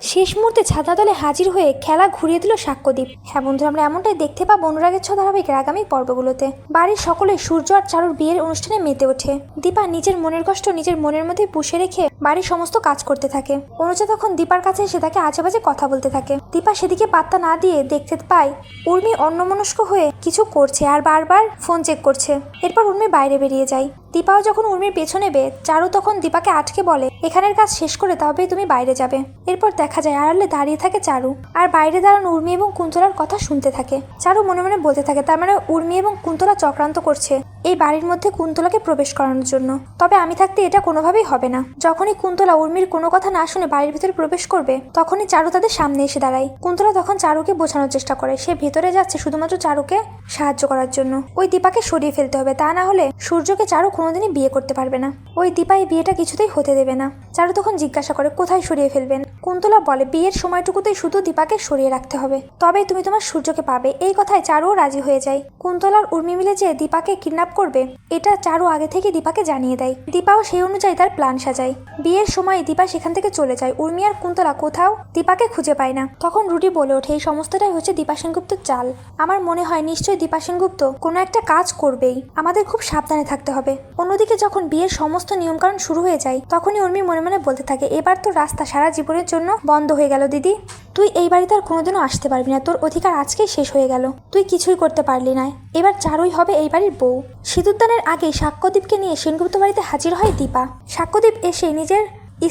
শেষ মুহূর্তে ছাতাতলে হাজির হয়ে খেলা ঘুরিয়ে দিল সাক্ষ্যদ্বীপ হ্যাঁ বন্ধুরা আমরা এমনটাই দেখতে পাবো অনুরাগের ছ ধারাবাহিকের আগামী পর্বগুলোতে। বাড়ির সকলে সূর্য আর চারুর বিয়ের অনুষ্ঠানে মেতে ওঠে। দীপা নিজের মনের কষ্ট নিজের মনের মধ্যে পুষে রেখে বাড়ির সমস্ত কাজ করতে থাকে। অনুজা তখন দীপার কাছে এসে তাকে আজে বাজে কথা বলতে থাকে। দীপা সেদিকে পাত্তা না দিয়ে দেখতে পায়, উর্মি অন্যমনস্ক হয়ে কিছু করছে আর বারবার ফোন চেক করছে। এরপর উর্মি বাইরে বেরিয়ে যায়। দীপাও যখন উর্মির পেছনে নেবে চারু তখন দীপাকে আটকে বলে, এখানের কাজ শেষ করে তবে তুমি বাইরে যাবে। এরপর দেখা যায় আড়ালে দাঁড়িয়ে থাকে চারু। আর বাইরে দাঁড়ানো উর্মি এবং কুন্তলার কথা শুনতে থাকে। চারু মনে মনে বলতে থাকে, তার মানে উর্মি এবং কুন্তলা চক্রান্ত করছে। এই বাড়ির মধ্যে কুন্তলাকে প্রবেশ করানোর জন্য। তবে আমি থাকতে এটা কোনোভাবেই হবে না। যখনই কুন্তলা উর্মির কোনো কথা না শুনে বাড়ির ভিতরে প্রবেশ করবে, তখনই চারু তাদের সামনে এসে দাঁড়ায়। কুন্তলা তখন চারুকে বোঝানোর চেষ্টা করে। সে ভেতরে যাচ্ছে শুধুমাত্র চারুকে সাহায্য করার জন্য। ওই দীপাকে সরিয়ে ফেলতে হবে। তা না হলে সূর্যকে চারু কোনোদিনই বিয়ে করতে পারবে না। ওই দীপা এই বিয়েটা কিছুতেই হতে দেবে না। চারু তখন জিজ্ঞাসা করে, কোথায় সরিয়ে ফেলবেন? কুন্তলা বলে, বিয়ের সময়টুকুতেই শুধু দীপাকে সরিয়ে রাখতে হবে। তবেই তুমি তোমার সূর্যকে পাবে। এই কথায় চারুও রাজি হয়ে যায়। কুন্তলার উর্মি মিলে যে দীপাকে কিডন্যাপ করবে, এটা চারু আগে থেকে দীপাকে জানিয়ে দেয়। দীপাও সেই অনুযায়ী তার প্ল্যান সাজায়। বিয়ের সময় দীপা সেখান থেকে চলে যায়। উর্মি আর কুন্তলা কোথাও দীপাকে খুঁজে পায় না। তখন রুটি বলে ওঠে, এই সমস্তটাই হচ্ছে দীপা সেনগুপ্তর চাল। আমার মনে হয় নিশ্চয়ই দীপা সেনগুপ্ত কোনো একটা কাজ করবেই। আমাদের খুব সাবধানে থাকতে হবে। অন্যদিকে যখন বিয়ের সমস্ত নিয়মকানুন শুরু হয়ে যায়, তখনই উর্মি মনে মনে বলতে থাকে, এবার তো রাস্তা সারা জীবনের জন্য বন্ধ হয়ে গেল, দিদি। তুই এই বাড়িতে আর কোনোদিনও আসতে পারবি না। তোর অধিকার আজকেই শেষ হয়ে গেল। তুই কিছুই করতে পারলি না। এবার চারুই হবে এই বাড়ির বউ। সিঁদুরদানের আগে সাক্ষ্যদীপকে নিয়ে সেনগুপ্ত বাড়িতে হাজির হয় দীপা। সাক্ষ্যদীপ এসে নিজের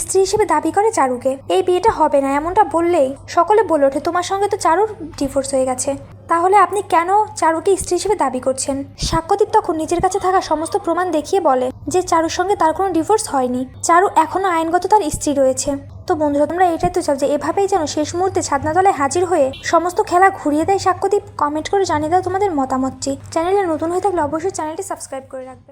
স্ত্রী হিসেবে দাবি করে চারুকে। এই বিয়েটা হবে না, এমনটা বললেই সকলে বলে ওঠে, তোমার সঙ্গে তো চারুর ডিভোর্স হয়ে গেছে। তাহলে আপনি কেন চারুকে স্ত্রী হিসেবে দাবি করছেন? সাক্ষ্যদীপ তখন নিজের কাছে থাকা সমস্ত প্রমাণ দেখিয়ে বলে যে চারুর সঙ্গে তার কোনো ডিভোর্স হয়নি। চারু এখনও আইনগত তার স্ত্রী রয়েছে। তো বন্ধুরা, তোমরা এটাই তো চাও যে এভাবেই যেন শেষ মুহূর্তে ছাদনাতলায় হাজির হয়ে সমস্ত খেলা ঘুরিয়ে দেয় সাক্ষ্যদীপ। কমেন্ট করে জানিয়ে দাও তোমাদের মতামতটি। চ্যানেলে নতুন হয়ে থাকলে অবশ্যই চ্যানেলটি সাবস্ক্রাইব করে রাখবে।